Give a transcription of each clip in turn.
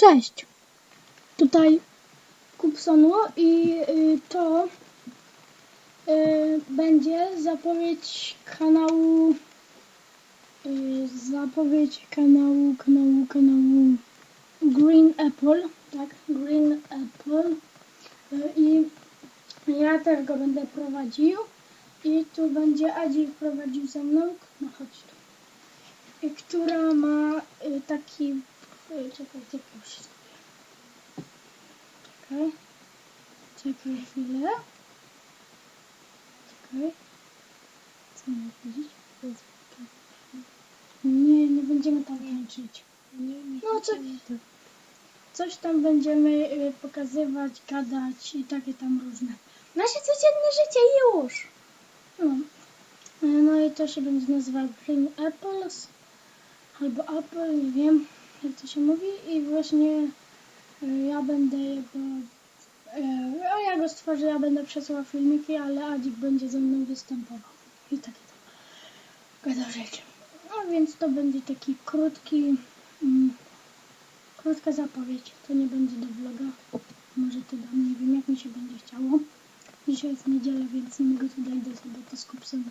Cześć! Tutaj Kupsonu i y, to y, będzie zapowiedź kanału y, zapowiedź kanału, kanału, kanału Green Apple, tak, Green Apple. I ja też go będę prowadził i tu będzie Adzik prowadził ze mną, no chodź tu, która ma taki, y, czekaj, czekaj. Czekaj. Czekaj chwilę. Czekaj. Co mam powiedzieć? Nie, nie będziemy tam tańczyć. No co, coś tam będziemy y, pokazywać, gadać i takie tam różne. Nasze codzienne życie już! No. Y, No i to się będzie nazywać Green Apples albo Apple, nie wiem jak to się mówi i właśnie y, ja będę jego y, a ja go stworzę, ja będę przesyłał filmiki, ale Adzik będzie ze mną występował. I takie tam gadał rzeczy. No więc to będzie taki krótki mm, krótka zapowiedź, to nie będzie do vloga. Może to dam, nie wiem jak mi się będzie chciało. Dzisiaj jest niedziela, więc nie mogę tutaj do soboty z kupcem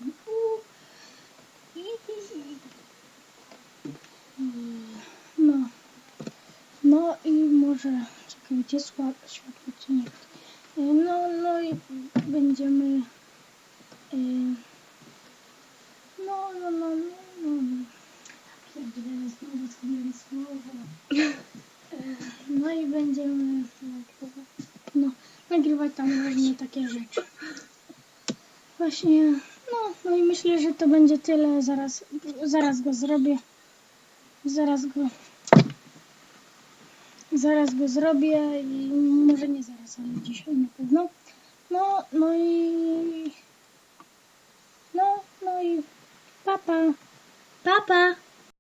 no no i może czekajcie sła- światło czy nie no no i będziemy y, no no no no no Pierdzielę, znowu zgubiłem słowo. no i będziemy no, nagrywać tam różne takie rzeczy. Właśnie, no, no i myślę, że to będzie tyle. Zaraz, zaraz go zrobię. Zaraz go, zaraz go zrobię i może nie zaraz, ale dzisiaj na pewno. No, no i, no, no i papa. Pa.